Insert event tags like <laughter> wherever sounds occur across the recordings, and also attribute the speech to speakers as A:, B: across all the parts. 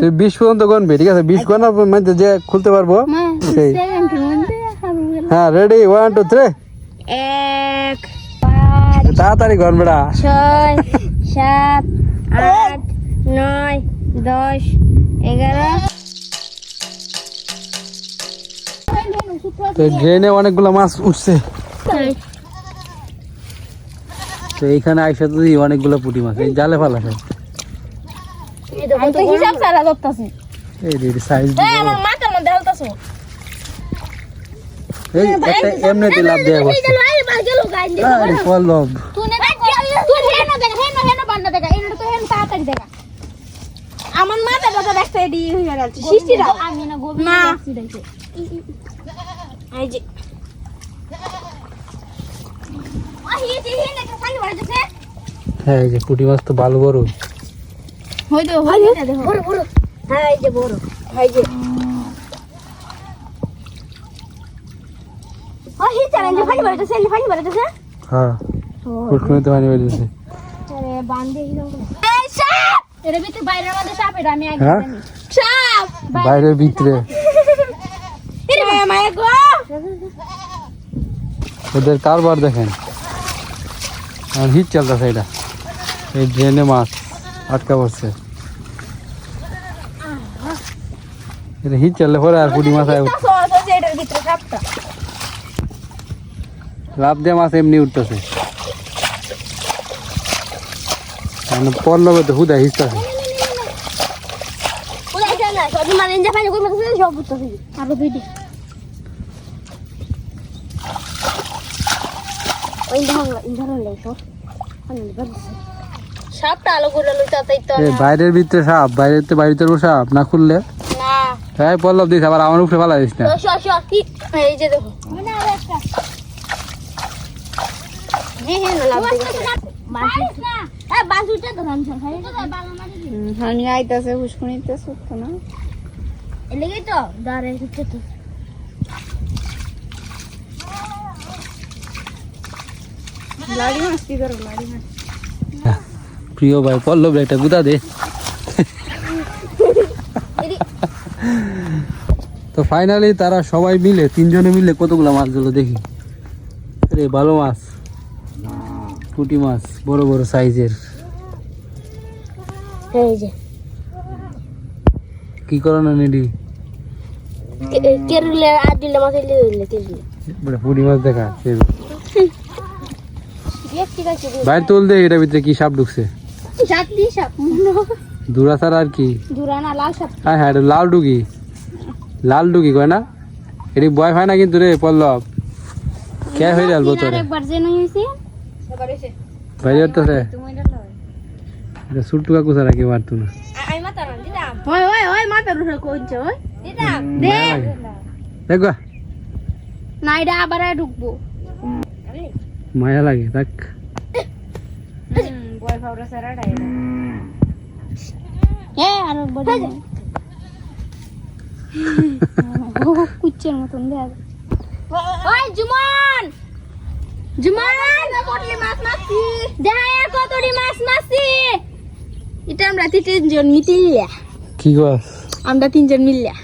A: তুই বিশ পর্যন্ত গনবি ঠিক আছে? বিশ গনার মধ্যে যে খুলতে পারব সেই। হ্যাঁ রেডি ওয়ান টু থ্রি
B: এক
A: তাড়াতাড়ি বেড়া
B: ছয় সাত <laughs> আট নয় দশ এগারো।
A: তো ড্রেনে অনেকগুলো মাছ উঠছে। তো এইখানে আইসা তো অনেকগুলো পুঁটি মাছ এই জালে ফালাছে
B: আমি তো হিসাব সারা করতেছি
A: এই রে সাইজ
B: আমার মাথার মধ্যে হালতাছো।
A: এই একটা এমনিতে লাভ দেওয়া বসছে আরে পল্লব।
B: আমার মাথা টাথা দেখতে এডি হয়ে গেছে সৃষ্টিরা আমি না গোবি না এই যে।
A: হ্যাঁ এই যে পুঁটি মাছ তো ভালো বড়
B: বড় বড়। হ্যাঁ এই যে বড়। এই যে। ও হি চ্যালেঞ্জ ফানি বাড়িতেছে এলি ফানি বাড়িতেছে
A: হ্যাঁ। ফুটকুনি তো পানি বেরিয়েছে
B: আরে বান্ধে হিরো এই সাপ! এর ভিতরে বাইরের মধ্যে সাপ এটা আমি আগে
A: হ্যাঁ?
B: জানি। সাপ!
A: বাইরের ভিতরে।
B: এরে মায়া গো!
A: ওদের কারবার দেখেন। আর হিট চলতেছে এটা। এই ড্রেনে মাছ আটকা পড়ছে। এটা হিট চললে পরে আর পুঁটি মাছ আয় লাভ দিয়ে মাছ এমনি উঠতেছে। মানে পল্লবে তো হুদা
B: সবই মানে
A: বাইরের ভিতরে সাপ বাইরের তো বাড়িতে সাপ না খুললে? হ্যাঁ পল্লব দিস আবার আমার উপরে ফেলা দিস না
B: তো শো শো কি? এই যে দেখো। মানে আর একটা হ্যাঁ হ্যাঁ না লাভ দেখে বাসু না এ বাসুটা তো রাম খাই
C: হানি আইতাছে হুসকুনিতে সুক্ত না
B: এলেগে তো দাঁড়ে হচ্ছে তো
C: লাড়ি মাছ কি করো লাড়ি মাছ
A: প্রিয় ভাই পল্লব একটা গুদা দে তো ফাইনালি তারা সবাই মিলে তিনজনে মিলে কতগুলো মাছ দিল দেখি। রে ভালো মাছ। পুঁটি মাছ বড় বড় সাইজের কি করো না নিডি?
B: কেরুলে আর দিলে মাছ দিলে দিলে কেরুলে।
A: বড় পুঁটি মাছ দেখা সেই বাইরে তুল দে এটার ভিতরে কি সাপ ঢুকছে।
B: সাপ
A: দূরা আর কি?
B: জুরা না লাল সাপ।
A: হ্যাঁ হ্যাঁ এটা লাল ডুগি লাল ডুগি কয় না? এটি বয় হয় না কিন্তু রে পল্লব। কে হয়ে গেল তোরে বাইরে হতেছে এটা সুট্টু কাকু ছাড়া কেউ পারতো না।
B: আমি মাথা না ওই ওই ওই কোনছে ওই। এটা আবার ঢুকবো।
A: মায়া লাগে দেখ
C: বয়
B: আর বড় কুচ্চের মতন দেখা। যায়। ওই জুমন! জুমন কতলি মাছ মাছি দেখা কতলি মাছ মাছি এটা আমরা তিনজন মিলিয়া
A: কি কস?
B: আমরা তিনজন মিলিয়া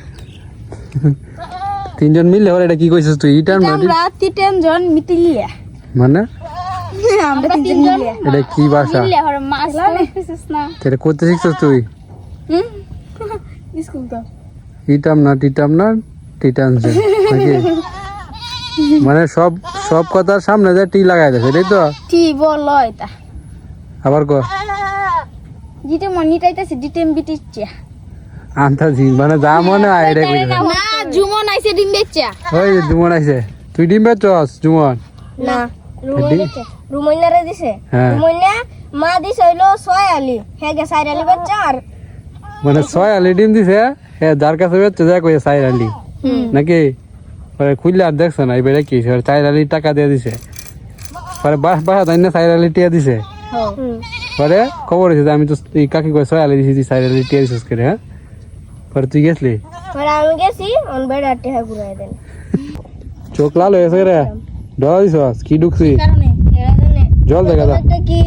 A: তিনজন মিললে ওরা এটা কি কইছিস তুই? ইটার
B: আমরা তিনজন মিলিয়া
A: মানে?
B: আমরা তিনজন
A: এটা কি ভাষা?
B: মাছ না।
A: এটা করতে শিখছিস তুই?
B: হুম? স্কুল তো।
A: ইটাম না টিটাম না টিটানস নাকি? মানে সব সব কথার সামনে যে টি লাগাই দেছে এটাই তো?
B: কি বলো এটা।
A: আবার ক?
B: যেটা মনিটাইতেছে ডিটেম বিটিচ্ছে
A: আন্তাজি মানে যা মনে হয় কইছে।
B: না জুমন আইছে ডিম বেচা
A: ওই জুমন আইছে। তুই ডিম বেচস জুমন?
B: না? রুমাইনারে দিছে।
A: হ্যাঁ।
B: রুমাইনা মা দিছে হইল ছয় আলি। হ্যাঁ গে চার আলি আর
A: মানে ছয় আলি ডিম দিছে? হ্যাঁ যার কাছে বেচছে যা কইছে চার আলি
B: হুম
A: নাকি পরে খুললে আর দেখছ না এবারে কি হইছে? চার আলি টাকা দিয়ে দিছে পরে বাস বাসা তাই না চার আলি টিয়া দিছে
B: হুম
A: পরে খবর হয়েছে যে আমি তো এই কাকি কয় ছয় আলি দিছি তুই চার আলি টিয়া দিছিস করে হ্যাঁ পরে তুই গেছলি
B: পরে আমি গেছি অন বেড়া টেহা ঘুরাই দেন
A: চোখ লাল হয়েছে রে ডরা দিছস কি ঢুকছি
B: কারণে এরা জানে
A: জল দেখা দা
B: একটা কি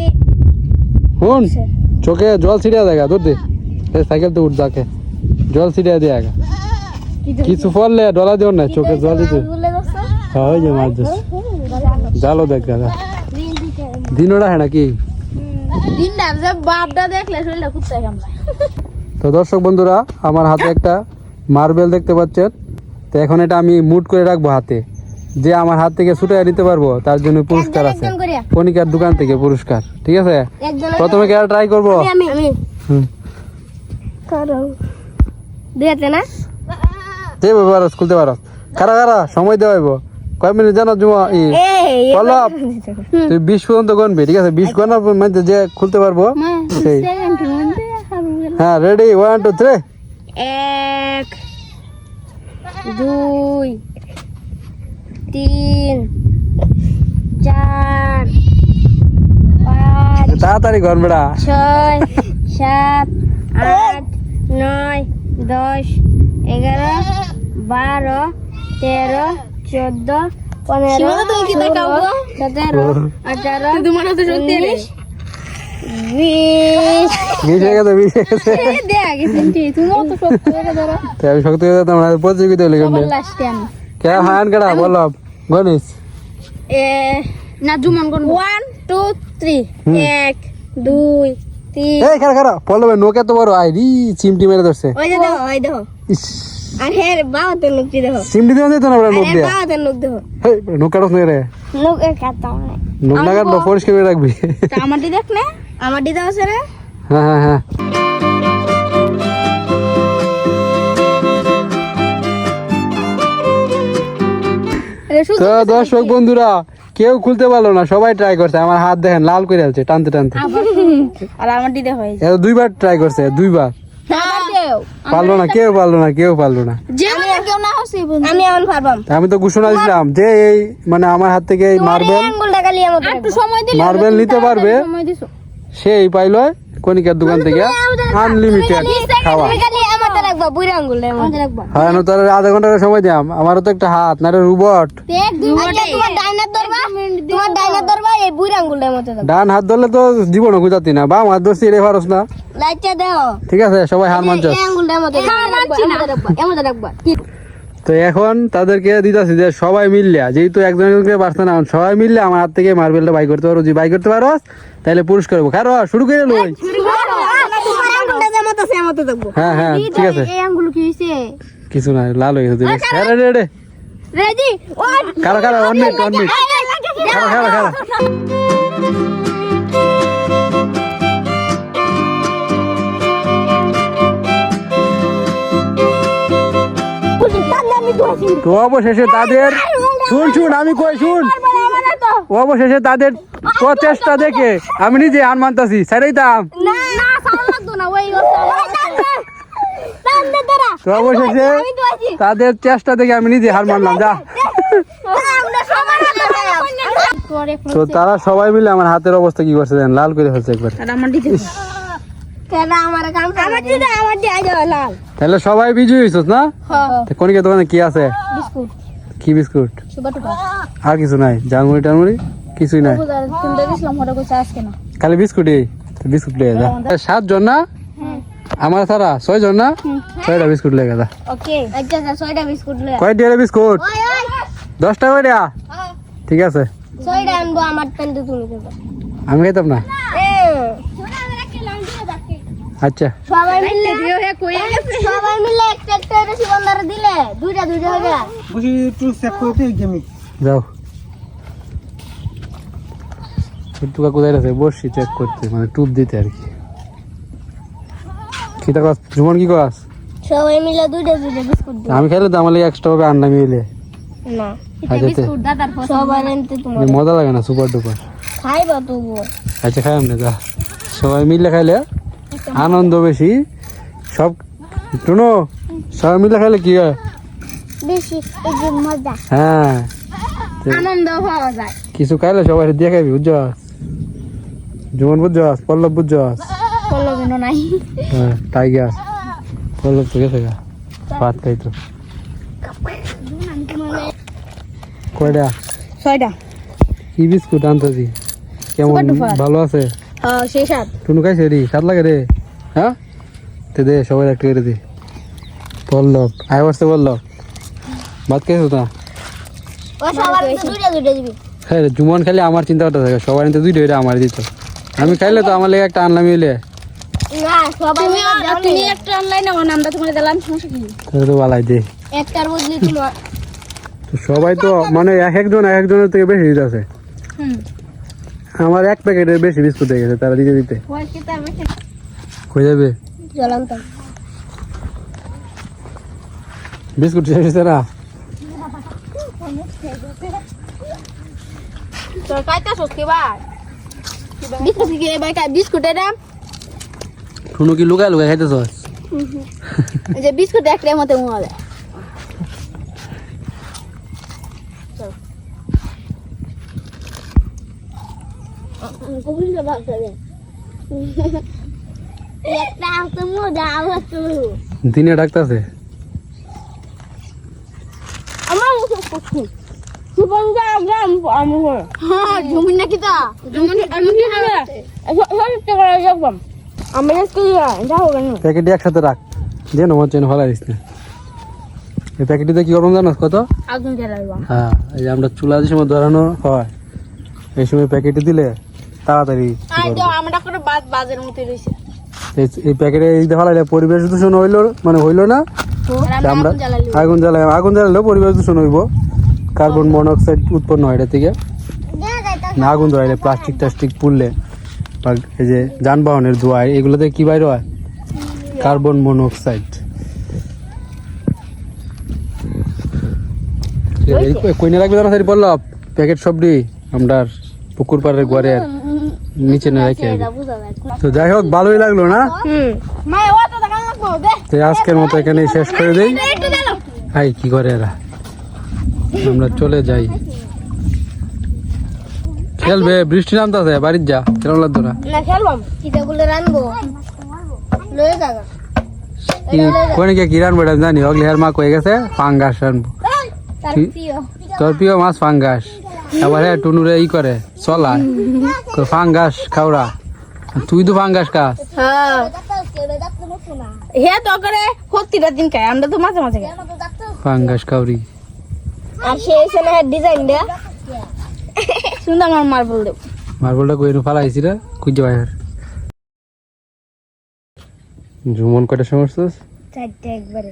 A: শুন চোখে জল ছিটিয়া দেখা তোর দে এ সাইকেল তো উঠ যাকে জল ছিটিয়ে দিয়ে আগে। কিছু পড়লে ডলা দিও না চোখে জল দিতে। হ্যাঁ ওই যে মাছ ধরছে। জালও দেখ দাদা দিন ওটা হ্যাঁ নাকি? তো দর্শক বন্ধুরা আমার হাতে একটা মার্বেল দেখতে পাচ্ছেন। তো এখন এটা আমি মুট করে রাখব হাতে। যে আমার হাত থেকে ছুটে নিতে পারব তার জন্য পুরস্কার আছে। কণিকার দোকান থেকে পুরস্কার ঠিক আছে? প্রথমে কে ট্রাই করব? হুম।
B: দিয়েছে না?
A: পারো খুলতে পারো। কারা কারা? সময় দেওয়া হইব। কয় মিনিট জানো জুমা ই পল্লব তুই বিশ পর্যন্ত গনবি ঠিক আছে? বিশ গনার মধ্যে যে খুলতে পারব সেই। হ্যাঁ রেডি ওয়ান টু থ্রি
B: এক দুই তিন চার
A: তাড়াতাড়ি ঘর বেড়া
B: ছয় সাত আট নয় দশ এগারো বারো তেরো চোদ্দ পনেরো সতেরো আঠারো উনিশ বিশ।
A: বিশ হয়ে গেছে। বিশ হয়ে গেছে তো আমি শক্তি হয়ে যেতাম না প্রতিযোগিতা হলে কেমন?
B: লাস্টে আমি।
A: কে হান কেডা বলব গণেশ।
B: এ না জুমন কোন ওয়ান টু থ্রি এক দুই
A: এই খারা নোকে বড় আই রি চিমটি মেরে ধরছে।
B: ওই যে দেখো ওই দেখো। আর হে বাবাতে লোকটি দেখো।
A: চিমটি দিয়ে দিত না বড় নোক দিয়ে?
B: দেখো।
A: হেই নোক কাটস নে রে। নোক না পরিষ্কার করে রাখবি।
B: আমারটি দেখ না। আমারটি দাও রে।
A: হ্যাঁ হ্যাঁ হ্যাঁ। তো দর্শক বন্ধুরা কেউ খুলতে পারল না সবাই ট্রাই করছে আমার হাত দেখেন লাল করে আছে টানতে টানতে। <laughs>
B: আর এই
A: এ দুইবার ট্রাই করছে দুইবার। পারল না কেউ পারল না কেউ পারল না।
B: যে কেউ না হচ্ছে আমি এমন পারবাম
A: আমি তো ঘোষণা দিলাম যে এই মানে আমার হাত থেকে এই মার্বেল মার্বেল নিতে পারবে। সেই পাইল কণিকার দোকান থেকে আনলিমিটেড খাওয়া। হ্যাঁ তোর আধা ঘণ্টা সময় দিলাম। আমারও তো একটা হাত না রোবট।
B: তোমার ডাইনার ধরবা ধরবা এই বুড়া আঙ্গুলটার মতো
A: ডান হাত ধরলে তো জীবনও গুজাতি না। বাম হাত ধরছি রে পারস না।
B: লাইটটা দাও।
A: ঠিক আছে সবাই হার মানছ
B: এই আঙ্গুলটার মতো আমাদের রাখবা
A: তো এখন তাদেরকে দিতেছি যে সবাই মিললে যেহেতু একজন একজনকে পারছে না সবাই মিললে আমার হাত থেকে মার্বেলটা বাই করতে পারো। যদি বাই করতে পারো তাহলে পুরস্কার হব খারো শুরু করে লই।
B: তোমার আঙ্গুলটা যেমন আছে এমন তো দেখব
A: হ্যাঁ হ্যাঁ ঠিক আছে।
B: এই আঙ্গুল কি হইছে?
A: কিছু না লাল হয়ে গেছে। হ্যাঁ রে রে
B: রেডি?
A: তো অবশেষে তাদের শুন শুন আমি কই শুন। অবশেষে তাদের প্রচেষ্টা দেখে আমি নিজে আন মানতাছি সেটাই দাম তো অবশেষে তাদের চেষ্টা দেখে আমি নিজে হার মানলাম যা। তো তারা সবাই মিলে আমার হাতের অবস্থা কি করছে জানেন? লাল করে ফেলছে একবার।
B: আমার
A: তাহলে সবাই বিজয়ী হয়েছিস না?
B: হ্যাঁ
A: তা দোকানে কি আছে? কি বিস্কুট? আর কিছু নাই। জালমুড়ি টালমুড়ি কিছুই নাই। খালি বিস্কুটই। বিস্কুট লেগে যা। সাত জন না? আমার সারা? ছয় জন না ছয়টা বিস্কুট লেগে যা।
B: ওকে ছয়টা বিস্কুট লয়ে
A: কয় দিয়ে বিস্কুট? দশটা করে দেয়া ঠিক আছে।
B: ছয়টা আনব আমার প্যান্টে তুমি দেবো
A: আমি খাইতাম না? আচ্ছা।
B: সবাই মিলে সবাই মিলে একটা একটা করে সিকন্দারে দিলে দুইটা দুইটা হবে
A: যাও। টুকা কোথায় আছে বসছি চেক করতে মানে টুপ দিতে আর কি। কি তা কাজ জুমন কি কাজ
B: সবাই মিলে দুইটা দুইটা বিস্কুট
A: আমি খেলে তো আমার লাগে এক্সট্রা ভাবে আন্ডা মিলে।
B: না।
A: আচ্ছা তে,
B: সবাই তোমার
A: মজা লাগে না সুপার ডুপার
B: খাইবা তবুও।
A: আচ্ছা খাই আমরা যা। সবাই মিলে খাইলে আনন্দ বেশি। সব শুনো সবাই মিলে খাইলে কি হয়?
B: বেশি এই যে মজা।
A: হ্যাঁ।
B: আনন্দ পাওয়া যায়।
A: কিছু খাইলে সবাই দিয়ে খাইবি বুঝছস জুমন বুঝছস পল্লব বুঝছস
B: কোনো দিনও নাই।
A: হ্যাঁ তাই গ্যাস পল্লব তো গেছে ভাত খাইতো। কয়টা
B: ছয়টা
A: কি বিস্কুট আনতেছি? কেমন? ভালো আছে?
B: হ্যাঁ সেই
A: টুনু খাইছে রে স্বাদ লাগে রে হ্যাঁ তে দে সবাই একটা করে দে। পল্লব আয় বসতে ভাত খেয়েছো না হ্যাঁ জুমন খালি আমার চিন্তা করতে থাকে। সবার নিতে দুইটা এটা আমার দিত। আমি খাইলে তো আমার লেগে একটা আনলাম
B: সবাই তুমি একটা অনলাইন আমরা তোমার দিলাম সমস্যা কি?
A: তাহলে তো বালাই দে।
B: একটার বদলে
A: সবাই তো মানে এক একজন এক একজনের থেকে বেশি দিতে আছে। আমার এক প্যাকেটের বেশি বিস্কুট হয়ে গেছে তারা দিতে দিতে। হয়ে যাবে? বিস্কুট শেষ হয়েছে না? শুনো কি লুকায় লুকায় খাইতেছ?
B: যে বিস্কুট একটার মতো মজা তো তো
A: দিনে ডাকতেছে
B: আমার মতো কুকুর সুবন গ্রাম আমি হ্যাঁ নাকি তা কি হবে সব করে যাব আমি আজকে যাব কেন
A: প্যাকেটটি একসাথে রাখ যে না মনে ফেলা দিস না এই প্যাকেটটিতে কি করব জানো কত?
B: আগুন জ্বালাবো
A: হ্যাঁ এই যে আমরা চুলা যে সময় ধরানো হয় এই সময় প্যাকেটে দিলে তাড়াতাড়ি
B: আমরা করে বাদ বাজের মতো রইছে
A: এই- এই প্যাকেটে দিতে ফেলাইলে পরিবেশ দূষণ হইল মানে হইল না?
B: আমরা আগুন
A: জ্বালাই আগুন জ্বালালেও পরিবেশ দূষণ হইব। কার্বন মনোক্সাইড উৎপন্ন হয় এটা থেকে। না আগুন ধরাইলে প্লাস্টিক টাস্টিক পুড়লে বা এই যে যানবাহনের ধোঁয়া এগুলোতে কি বাইর হয়? Carbon monoxide. কইনে লাগবে জানা সারি বললাম প্যাকেট আমরা পুকুর পাড়ের নিচে না রেখে তো যাই হোক ভালোই লাগল না?
B: তো
A: আজকের মতো এখানে শেষ করে দেই। হাই কি করে এরা? আমরা চলে যাই। খেলবে বৃষ্টি নামতেছে বাড়ির যা কেমন লাগতো না
B: রানবো।
A: কি বেড়া জানি অগলি হের মা কয়ে গেছে ফাঙ্গাস আনব
B: তার? প্রিয়।
A: মাছ ফাঙ্গাস। আবার হ্যাঁ টুনুরে ই করে চলায় ফাঙ্গাস খাওড়া। তুই তো ফাঙ্গাস খাস।
B: হ্যাঁ। হে তো করে প্রতিটা দিন খাই আমরা তো মাঝে মাঝে খাই।
A: ফাঙ্গাস খাওরি
B: আর সে ছেলে ডিজাইন দেয়া। সুন্দর আমার মার্বল দেব।
A: মার্বলটা কই ফালাইছি রে খুঁজে বাইর। জুমন কয়টা সময় উঠছিস?
B: চারটে একবারে।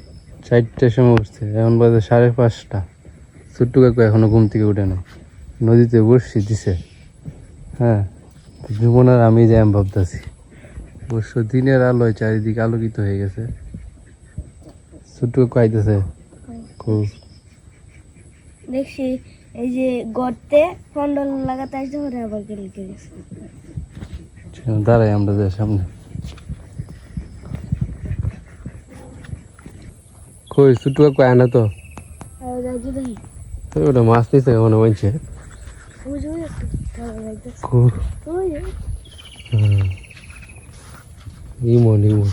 A: সময় উঠছে এখন বাজে সাড়ে পাঁচটা। ছোট্টু কাকু এখনও ঘুম থেকে উঠে না নদীতে বসছি দিছে। হ্যাঁ আর আমি যাই আমি ভাবতেছি অবশ্য দিনের আলোয় চারিদিকে আলোকিত হয়ে গেছে। ছোট্টু কাকু আইতেছে খুব
B: দেখছি এই যে গর্তে ফন্ডল লাগাতে আসছে ওরা আবার গেছে।
A: দাঁড়াই আমরা যাই সামনে। কই ছোট্টু কাকু আয় না তো? তো ওটা মাছ নিছে মনে
B: ওই
A: হুম। ইমন ইমন।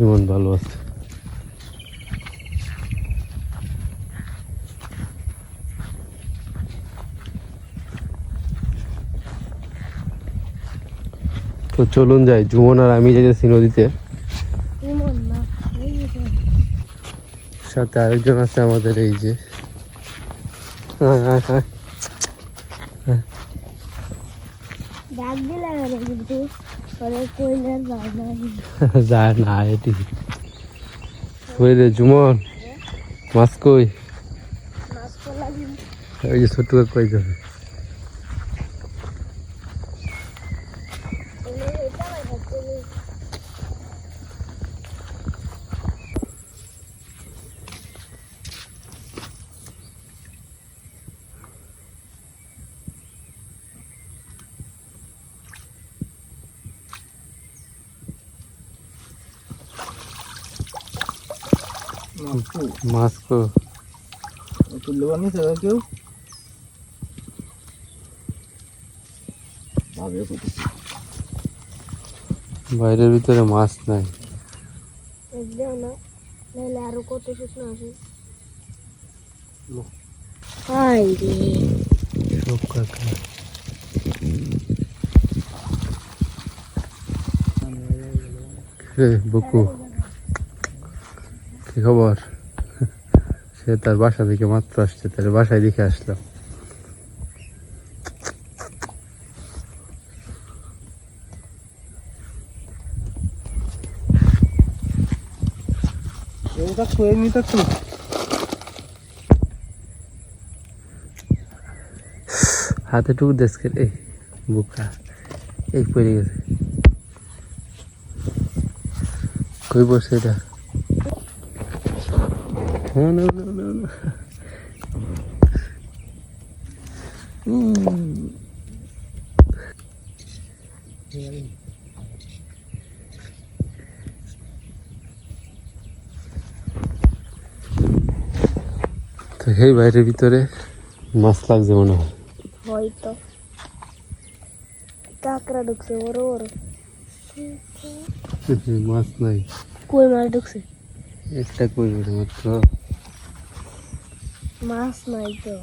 A: ইমন ভালো আছে। তো চলুন যাই, জুমন আর আমি যাইতেছি নদীতে
B: নিমন না
A: সাথে আরেকজন আছে আমাদের এই যে। হ্যাঁ, হ্যাঁ, হ্যাঁ।
B: যায় না
A: এটি। ওই রে জুমন? মাছ কই? ওই যে ছোট কই যাবে? মাছ কো
D: কেউ
A: বাইরের ভিতরে মাছ নাই।
B: দেও না নাহলে আরও কত শুকনো আছে হাই
A: সব কাকা। রে বুকু। কি খবর? <laughs> সে তার বাসা থেকে মাত্র আসছে তার বাসায় দেখে আসলাম। হাতে টুকু দেশকে এই বুকা। এই পড়ে গেছে। কই বসে এটা? No, no, no, no, no. Mm. তো সেই বাইরের ভিতরে মাছ লাগছে মনে হয়।
B: হয়তো কাকড়া ঢুকছে বড় বড়
A: মাছ নাই।
B: কই মাছ ঢুকছে?
A: একটা কই মাত্র?
B: মাছ নাই তো।